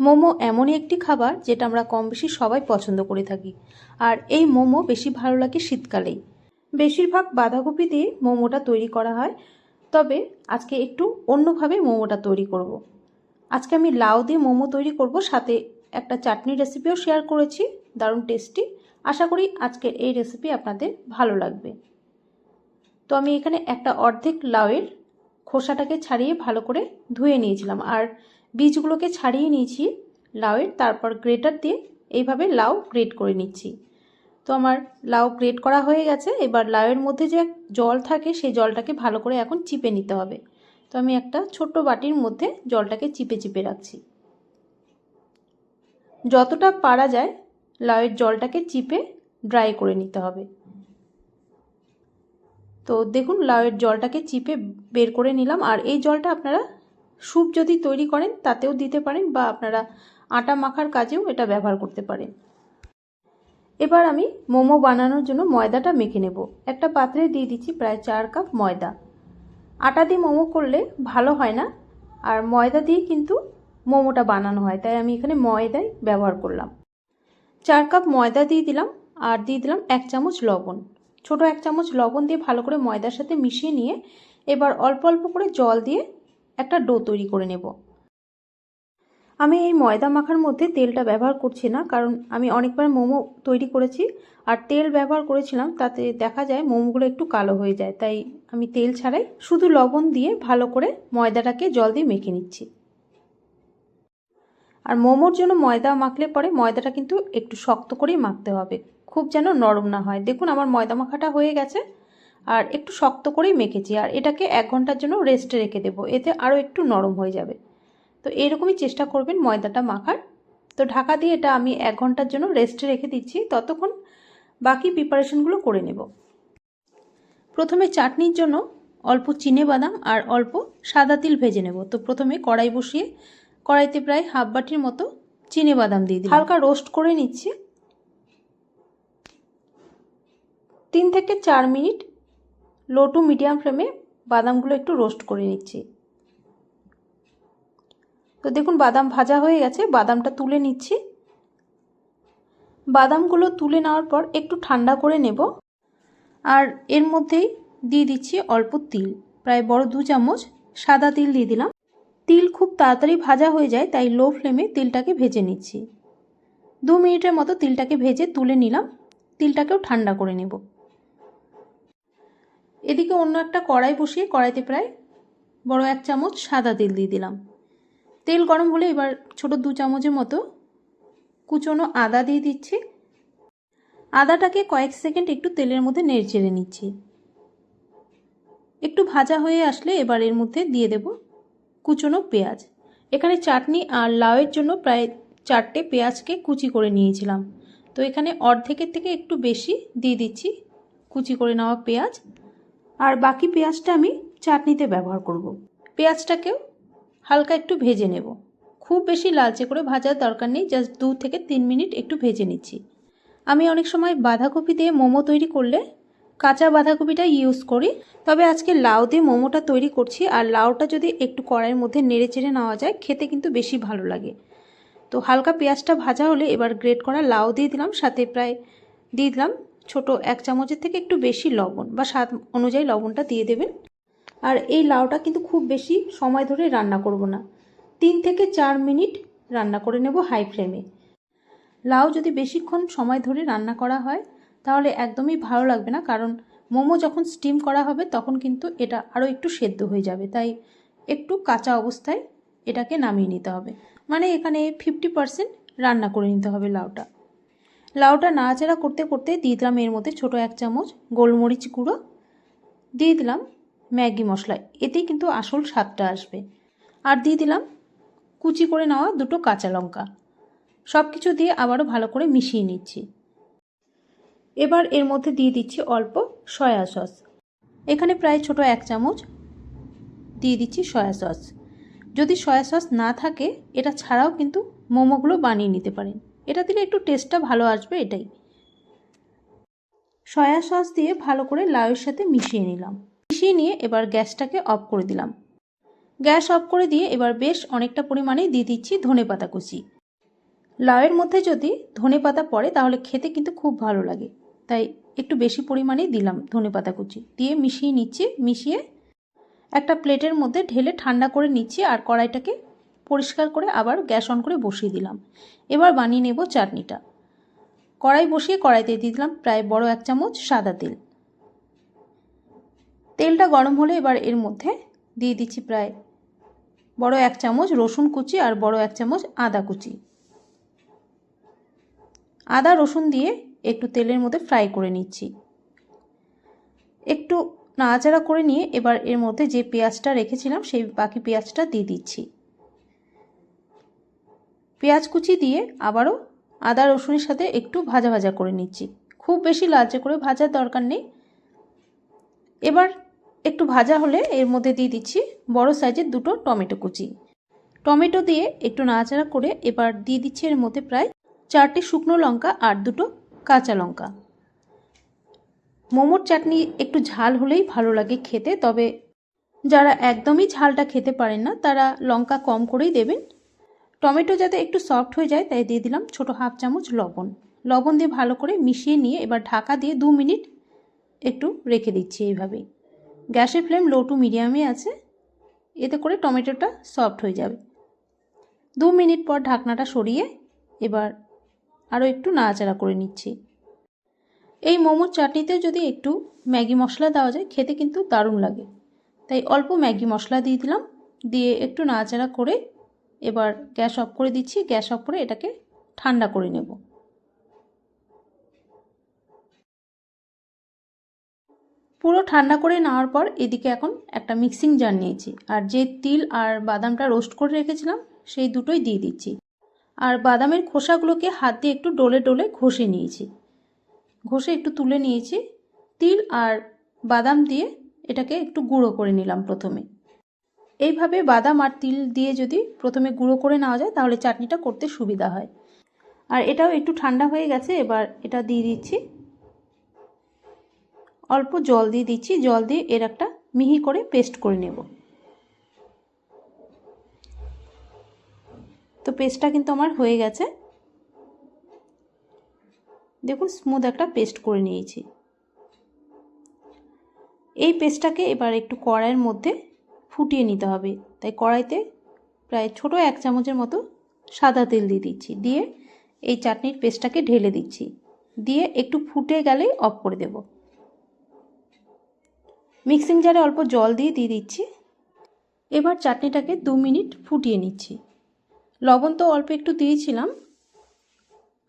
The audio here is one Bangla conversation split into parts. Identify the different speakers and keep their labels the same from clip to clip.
Speaker 1: মোমো এমনই একটি খাবার যেটা আমরা কম বেশি সবাই পছন্দ করে থাকি। আর এই মোমো বেশি ভালো লাগে শীতকালেই। বেশিরভাগ বাঁধাকপি দিয়ে মোমোটা তৈরি করা হয়, তবে আজকে একটু অন্যভাবে মোমোটা তৈরি করব। আজকে আমি লাউ দিয়ে মোমো তৈরি করব, সাথে একটা চাটনি রেসিপিও শেয়ার করেছি, দারুণ টেস্টি আশা করি আজকের এই রেসিপি আপনাদের ভালো লাগবে। তো আমি এখানে একটা অর্ধেক লাউয়ের খোসাটাকে ছাড়িয়ে ভালো করে ধুয়ে নিয়েছিলাম। আর বীজগুলোকে ছাড়িয়ে নিয়েছি, লাউয়ের, তারপর গ্রেটার দিয়ে এইভাবে লাউ গ্রেট করে নিচ্ছি। তো আমার লাউ গ্রেট করা হয়ে গেছে, এবার লাউয়ের মধ্যে যে জল থাকে, সেই জলটাকে ভালো করে এখন চিপে নিতে হবে। তো আমি একটা ছোট্ট বাটির মধ্যে জলটাকে চিপে চিপে রাখছি। যতটা পারা যায়, লাউয়ের জলটাকে চিপে ড্রাই করে নিতে হবে। তো দেখুন, লাউয়ের জলটাকে চিপে বের করে নিলাম, আর এই জলটা আপনারা স্যুপ যদি তৈরি করেন, তাতেও দিতে পারেন বা আপনারা আটা মাখার কাজেও এটা ব্যবহার করতে পারেন। এবার আমি মোমো বানানোর জন্য ময়দাটা মেখে নেব। একটা পাত্রে দিয়ে দিচ্ছি প্রায় চার কাপ ময়দা। আটা দিয়ে মোমো করলে ভালো হয় না, আর ময়দা দিয়ে কিন্তু মোমোটা বানানো হয়, তাই আমি এখানে ময়দাই ব্যবহার করলাম। চার কাপ ময়দা দিয়ে দিলাম, আর দিয়ে দিলাম এক চামচ লবণ। ছোট এক চামচ লবণ দিয়ে ভালো করে ময়দার সাথে মিশিয়ে নিয়ে এবার অল্প অল্প করে জল দিয়ে একটা ডো তৈরি করে নেব। আমি এই ময়দা মাখার মধ্যে তেলটা ব্যবহার করছি না, কারণ আমি অনেকবার মোমো তৈরি করেছি আর তেল ব্যবহার করেছিলাম, তাতে দেখা যায় মোমোগুলো একটু কালো হয়ে যায়, তাই আমি তেল ছাড়াই শুধু লবণ দিয়ে ভালো করে ময়দাটাকে জল দিয়ে মেখে নিচ্ছি। আর মোমোর জন্য ময়দা মাখলে পরে ময়দাটা কিন্তু একটু শক্ত করেই মাখতে হবে, খুব যেন নরম না হয়। দেখুন আমার ময়দা মাখাটা হয়ে গেছে। আর একটু শক্ত করেই মেখেছি, আর এটাকে এক ঘণ্টার জন্য রেস্টে রেখে দেবো, এতে আরও একটু নরম হয়ে যাবে। তো এরকমই চেষ্টা করবেন ময়দাটা মাখার। তো ঢাকা দিয়ে এটা আমি এক ঘণ্টার জন্য রেস্টে রেখে দিচ্ছি, ততক্ষণ বাকি প্রিপারেশনগুলো করে নেব। প্রথমে চাটনির জন্য অল্প চিনে বাদাম আর অল্প সাদা তিল ভেজে নেব। তো প্রথমে কড়াই বসিয়ে কড়াইতে প্রায় হাফ বাটির মতো চিনে বাদাম দিয়ে দিই হালকা রোস্ট করে নিচ্ছি। তিন থেকে চার মিনিট লো টু মিডিয়াম ফ্লেমে বাদামগুলো একটু রোস্ট করে নিচ্ছি। তো দেখুন, বাদাম ভাজা হয়ে গেছে, বাদামটা তুলে নিচ্ছি। বাদামগুলো তুলে নেওয়ার পর একটু ঠান্ডা করে নেব। আর এর মধ্যেই দিয়ে দিচ্ছি অল্প তিল, প্রায় বড় দু চামচ সাদা তিল দিয়ে দিলাম। তিল খুব তাড়াতাড়ি ভাজা হয়ে যায়, তাই লো ফ্লেমে তিলটাকে ভেজে নিচ্ছি। দু মিনিটের মতো তিলটাকে ভেজে তুলে নিলাম। তিলটাকেও ঠান্ডা করে নেব। এদিকে অন্য একটা কড়াই বসিয়ে কড়াইতে প্রায় বড় এক চামচ সাদা তেল দিয়ে দিলাম। তেল গরম হলে এবার ছোট দু চামচের মতো কুচনো আদা দিয়ে দিচ্ছি। আদাটাকে কয়েক সেকেন্ড একটু তেলের মধ্যে নেড়ে নিচ্ছি। একটু ভাজা হয়ে আসলে এবার এর মধ্যে দিয়ে দেব কুচনো পেঁয়াজ। এখানে চাটনি আর লাউয়ের জন্য প্রায় চারটে পেঁয়াজকে কুচি করে নিয়েছিলাম। তো এখানে অর্ধেকের থেকে একটু বেশি দিয়ে দিচ্ছি কুচি করে নেওয়া পেঁয়াজ। আর বাকি পেঁয়াজটা আমি চাটনিতে ব্যবহার করব। পেঁয়াজটাকেও হালকা একটু ভেজে নেব। খুব বেশি লালচে করে ভাজার দরকার নেই, জাস্ট দু থেকে তিন মিনিট একটু ভেজে নিচ্ছি। আমি অনেক সময় বাঁধাকপি দিয়ে মোমো তৈরি করলে কাঁচা বাঁধাকপিটা ইউজ করি, তবে আজকে লাউ দিয়ে মোমোটা তৈরি করছি আর লাউটা যদি একটু কড়াইয়ের মধ্যে নেড়ে চেড়ে নেওয়া যায়, খেতে কিন্তু বেশি ভালো লাগে। তো হালকা পেঁয়াজটা ভাজা হলে এবার গ্রেট করা লাউ দিয়ে দিলাম, সাথে প্রায় দিয়ে দিলাম ছোট এক চামচের থেকে একটু বেশি লবণ বা স্বাদ অনুযায়ী লবণটা দিয়ে দেবেন। আর এই লাউটা কিন্তু খুব বেশি সময় ধরে রান্না করব না। তিন থেকে চার মিনিট রান্না করে নেব হাই ফ্লেমে। লাউ যদি বেশিক্ষণ সময় ধরে রান্না করা হয়, তাহলে একদমই ভালো লাগবে না, কারণ মোমো যখন স্টিম করা হবে, তখন কিন্তু এটা আরও একটু সেদ্ধ হয়ে যাবে। তাই একটু কাঁচা অবস্থায় এটাকে নামিয়ে নিতে হবে। মানে এখানে ফিফটি পারসেন্ট রান্না করে নিতে হবে লাউটা। লাউটা নাড়াচাড়া করতে করতে দিয়ে দিলাম এর মধ্যে ছোটো এক চামচ গোলমরিচ গুঁড়ো। দিয়ে দিলাম ম্যাগি মশলা, এতেই কিন্তু আসল স্বাদটা আসবে। আর দিয়ে দিলাম কুচি করে নেওয়া দুটো কাঁচা লঙ্কা। সব কিছু দিয়ে আবারও ভালো করে মিশিয়ে নিচ্ছি। এবার এর মধ্যে দিয়ে দিচ্ছি অল্প সয়া সস। এখানে প্রায় ছোট এক চামচ দিয়ে দিচ্ছি সয়া সস। যদি সয়া সস না থাকে, এটা ছাড়াও কিন্তু মোমোগুলো বানিয়ে নিতে পারেন। এটা দিলে একটু টেস্টটা ভালো আসবে এটাই। সয়া সস দিয়ে ভালো করে লাউয়ের সাথে মিশিয়ে নিলাম। মিশিয়ে নিয়ে এবার গ্যাসটাকে অফ করে দিলাম। গ্যাস অফ করে দিয়ে এবার বেশ অনেকটা পরিমাণে দিয়ে দিচ্ছি ধনে পাতা কুচি। লাউয়ের মধ্যে যদি ধনে পাতা পড়ে তাহলে খেতে কিন্তু খুব ভালো লাগে। তাই একটু বেশি পরিমাণেই দিলাম ধনে পাতা কুচি। দিয়ে মিশিয়ে নিচ্ছি, মিশিয়ে একটা প্লেটের মধ্যে ঢেলে ঠান্ডা করে নিচ্ছি আর কড়াইটাকে পরিষ্কার করে আবার গ্যাস অন করে বসিয়ে দিলাম। এবার বানিয়ে নেব চাটনিটা। কড়াই বসিয়ে কড়াইতে দিয়ে দিলাম প্রায় বড় এক চামচ সাদা তেল। তেলটা গরম হলে এবার এর মধ্যে দিয়ে দিচ্ছি প্রায় বড় এক চামচ রসুন কুচি আর বড় এক চামচ আদা কুচি। আদা, রসুন দিয়ে একটু তেলের মধ্যে ফ্রাই করে নিচ্ছি। একটু নাড়াচাড়া করে নিয়ে এবার এর মধ্যে যে পেঁয়াজটা রেখেছিলাম, সেই বাকি পেঁয়াজটা দিয়ে দিচ্ছি। পেঁয়াজ কুচি দিয়ে আবারও আদা, রসুনের সাথে একটু ভাজা ভাজা করে নিচ্ছি। খুব বেশি লালচে করে ভাজার দরকার নেই। এবার একটু ভাজা হলে এর মধ্যে দিয়ে দিচ্ছি বড় সাইজের দুটো টমেটো কুচি। টমেটো দিয়ে একটু নাড়াচাড়া করে এবার দিয়ে দিচ্ছি এর মধ্যে প্রায় চারটে শুকনো লঙ্কা আর দুটো কাঁচা লঙ্কা। মোমোর চাটনি একটু ঝাল হলেই ভালো লাগে খেতে, তবে যারা একদমই ঝালটা খেতে পারেন না, তারা লঙ্কা কম করেই দেবেন। টমেটো যাতে একটু সফট হয়ে যায়, তাই দিয়ে দিলাম ছোটো হাফ চামচ লবণ। লবণ দিয়ে ভালো করে মিশিয়ে নিয়ে এবার ঢাকা দিয়ে দু মিনিট একটু রেখে দিচ্ছি এইভাবেই। গ্যাসের ফ্লেম লো টু মিডিয়ামে আছে, এতে করে টমেটোটা সফট হয়ে যাবে। দু মিনিট পর ঢাকনাটা সরিয়ে এবার আরও একটু নাড়াচাড়া করে নিচ্ছি। এই মোমোর চাটনিতে যদি একটু ম্যাগি মশলা দেওয়া যায়, খেতে কিন্তু দারুণ লাগে। তাই অল্প ম্যাগি মশলা দিয়ে দিলাম, দিয়ে একটু নাড়াচাড়া করে এবার গ্যাস অফ করে দিচ্ছি, গ্যাস অফ করে এটাকে ঠান্ডা করে নেব। পুরো ঠান্ডা করে নেওয়ার পর এদিকে এখন একটা মিক্সিং জার নিয়েছি, আর যে তিল আর বাদামটা রোস্ট করে রেখেছিলাম সেই দুটোই দিয়ে দিচ্ছি। আর বাদামের খোসাগুলোকে হাত দিয়ে একটু ডলে ডলে ঘষে নিয়েছি। ঘষে একটু তুলে নিয়েছি, তিল আর বাদাম দিয়ে এটাকে একটু গুঁড়ো করে নিলাম প্রথমে। এইভাবে বাদাম আর তিল দিয়ে যদি প্রথমে গুঁড়ো করে নেওয়া যায়, তাহলে চাটনিটা করতে সুবিধা হয়। আর এটাও একটু ঠান্ডা হয়ে গেছে, এবার এটা দিয়ে দিচ্ছি। অল্প জল দিয়ে দিচ্ছি, জল দিয়ে এর একটা মিহি করে পেস্ট করে নেব। তো পেস্টটা কিন্তু আমার হয়ে গেছে। দেখুন, স্মুথ একটা পেস্ট করে নিয়েছি। এই পেস্টটাকে এবার একটু কড়াইয়ের মধ্যে ফুটিয়ে নিতে হবে। তাই কড়াইতে প্রায় ছোট এক চামচের মতো সাদা তেল দিয়ে দিচ্ছি। দিয়ে এই চাটনির পেস্টটাকে ঢেলে দিচ্ছি। দিয়ে একটু ফুটে গেলেই অফ করে দেব। মিক্সিং জারে অল্প জল দিয়ে দিয়ে দিচ্ছি। এবার চাটনিটাকে দু মিনিট ফুটিয়ে নিচ্ছি। লবণ তো অল্প একটু দিয়েছিলাম।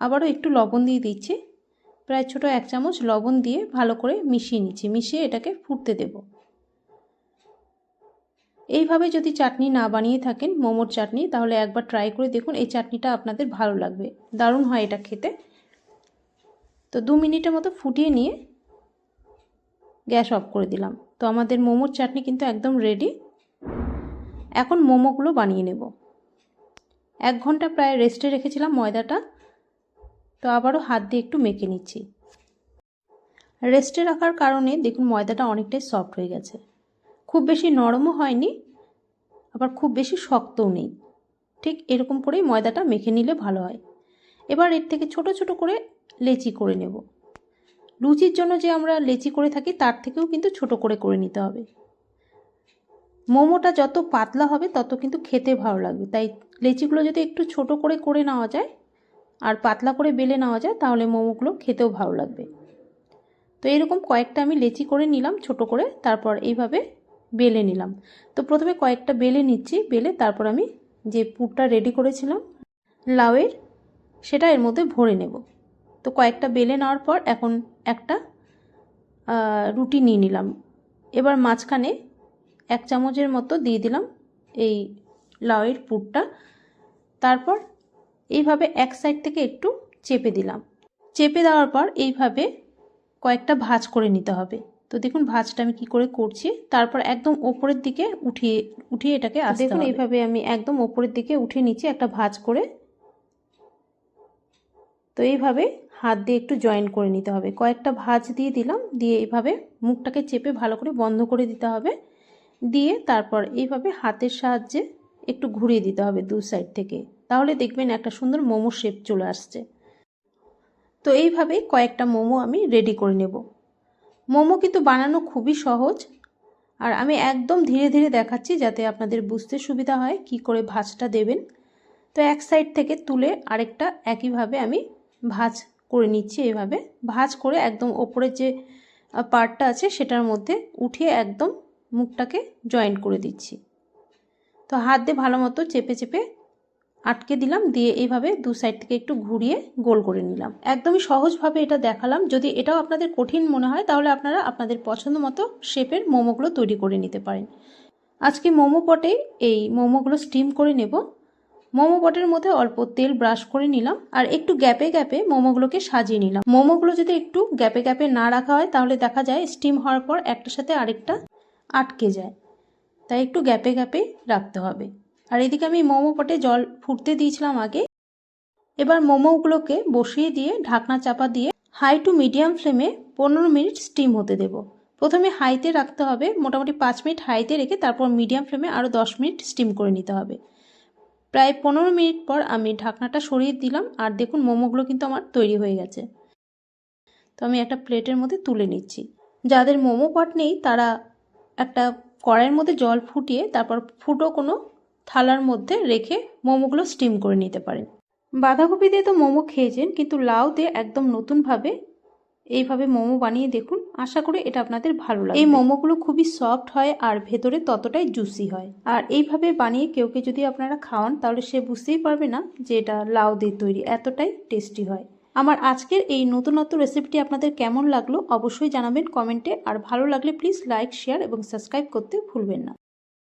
Speaker 1: আবারও একটু লবণ দিয়ে দিচ্ছি। প্রায় ছোট এক চামচ লবণ দিয়ে ভালো করে মিশিয়ে নিচ্ছি। মিশিয়ে এটাকে ফুটতে দেব। এইভাবে যদি চাটনি না বানিয়ে থাকেন, মোমোর চাটনি, তাহলে একবার ট্রাই করে দেখুন এই চাটনিটা আপনাদের ভালো লাগবে। দারুণ হয় এটা খেতে। তো দু মিনিটের মতো ফুটিয়ে নিয়ে গ্যাস অফ করে দিলাম। তো আমাদের মোমোর চাটনি কিন্তু একদম রেডি এখন মোমোগুলো বানিয়ে নেব। এক ঘণ্টা প্রায় রেস্টে রেখেছিলাম ময়দাটা। তো আবারও হাত দিয়ে একটু মেখে নিচ্ছি। রেস্টে রাখার কারণে দেখুন ময়দাটা অনেকটাই সফট হয়ে গেছে। খুব বেশি নরমও হয়নি, আবার খুব বেশি শক্তও নেই। ঠিক এরকম করেই ময়দাটা মেখে নিলে ভালো হয়। এবার এর থেকে ছোট ছোট করে লেচি করে নেব। লুচির জন্য যে আমরা লেচি করে থাকি, তার থেকেও কিন্তু ছোট করে করে নিতে হবে। মোমোটা যত পাতলা হবে, তত কিন্তু খেতে ভালো লাগবে। তাই লেচিগুলো যদি একটু ছোট করে করে নেওয়া যায় আর পাতলা করে বেলে নেওয়া যায়, তাহলে মোমোগুলো খেতেও ভালো লাগবে। তো এরকম কয়েকটা আমি লেচি করে নিলাম ছোট করে, তারপর এইভাবে বেলে নিলাম। তো প্রথমে কয়েকটা বেলে নিচ্ছি, বেলে তারপর আমি যে পুরটা রেডি করেছিলাম, লাউয়ের, সেটা এর মধ্যে ভরে নেব। তো কয়েকটা বেলে নেওয়ার পর এখন একটা রুটি নিয়ে নিলাম। এবার মাঝখানে এক চামচের মতো দিয়ে দিলাম এই লাউয়ের পুরটা। তারপর এইভাবে এক সাইড থেকে একটু চেপে দিলাম। চেপে দেওয়ার পর এইভাবে কয়েকটা ভাজ করে নিতে হবে। তো দেখুন ভাজটা আমি কি করে করছি তারপর একদম ওপরের দিকে উঠিয়ে উঠিয়ে এটাকে দেখুন এইভাবে আমি একদম ওপরের দিকে উঠিয়ে নিচে একটা ভাজ করে। তো এইভাবে হাত দিয়ে একটু জয়েন করে নিতে হবে। কয়েকটা ভাজ দিয়ে দিলাম দিয়ে এইভাবে মুখটাকে চেপে ভালো করে বন্ধ করে দিতে হবে। দিয়ে তারপর এইভাবে হাতের সাহায্যে একটু ঘুরিয়ে দিতে হবে দু সাইড থেকে। তাহলে দেখবেন একটা সুন্দর মোমো শেপ চলে আসছে। তো এইভাবে কয়েকটা মোমো আমি রেডি করে নেব। মোমো কিন্তু বানানো খুবই সহজ। আর আমি একদম ধীরে ধীরে দেখাচ্ছি যাতে আপনাদের বুঝতে সুবিধা হয় কি করে ভাজটা দেবেন। তো এক সাইড থেকে তুলে আরেকটা একইভাবে আমি ভাজ করে নিচ্ছি এইভাবে ভাজ করে একদম ওপরের যে পার্টটা আছে সেটার মধ্যে উঠিয়ে একদম মুখটাকে জয়েন্ট করে দিচ্ছি। তো হাত দিয়ে ভালো মতো চেপে চেপে আটকে দিলাম, দিয়ে এইভাবে দু সাইড থেকে একটু ঘুরিয়ে গোল করে নিলাম। একদমই সহজভাবে এটা দেখালাম। যদি এটাও আপনাদের কঠিন মনে হয়, তাহলে আপনারা আপনাদের পছন্দ মতো শেপের মোমোগুলো তৈরি করে নিতে পারেন। আজকে মোমো পটে, এই মোমোগুলো স্টিম করে নেব। মোমো পটের মধ্যে অল্প তেল ব্রাশ করে নিলাম, আর একটু গ্যাপে গ্যাপে মোমোগুলোকে সাজিয়ে নিলাম। মোমোগুলো যদি একটু গ্যাপে গ্যাপে না রাখা হয়, তাহলে দেখা যায় স্টিম হওয়ার পর একটার সাথে আরেকটা আটকে যায়। তাই একটু গ্যাপে গ্যাপে রাখতে হবে। আর এদিকে আমি মোমো পটে জল ফুটতে দিয়েছিলাম আগে। এবার মোমোগুলোকে বসিয়ে দিয়ে, ঢাকনা চাপা দিয়ে হাই টু মিডিয়াম ফ্লেমে পনেরো মিনিট স্টিম হতে দেব। প্রথমে হাইতে রাখতে হবে, মোটামুটি পাঁচ মিনিট হাইতে রেখে তারপর মিডিয়াম ফ্লেমে আরও দশ মিনিট স্টিম করে নিতে হবে। প্রায় পনেরো মিনিট পর আমি ঢাকনাটা সরিয়ে দিলাম, আর দেখুন মোমোগুলো কিন্তু আমার তৈরি হয়ে গেছে। তো আমি একটা প্লেটের মধ্যে তুলে নিচ্ছি। যাদের মোমো পট নেই, তারা একটা কড়াইয়ের মধ্যে জল ফুটিয়ে, তারপর ফুটো কোনো থালার মধ্যে রেখে মোমোগুলো স্টিম করে নিতে পারেন। বাঁধাকপি দিয়ে তো মোমো খেয়েছেন, কিন্তু লাউ দিয়ে একদম নতুনভাবে এইভাবে মোমো বানিয়ে দেখুন। আশা করি এটা আপনাদের ভালো লাগে এই মোমোগুলো খুবই সফট হয় আর ভেতরে ততটাই জুসি হয়। আর এইভাবে বানিয়ে কেউকে যদি আপনারা খাওয়ান, তাহলে সে বুঝতেই পারবে না যে এটা লাউ দিয়ে তৈরি, এতটাই টেস্টি হয়। আমার আজকের এই নতুনত্ব রেসিপিটি আপনাদের কেমন লাগল অবশ্যই জানাবেন কমেন্টে। আর ভালো লাগলে প্লিজ লাইক, শেয়ার এবং সাবস্ক্রাইব করতে ভুলবেন না।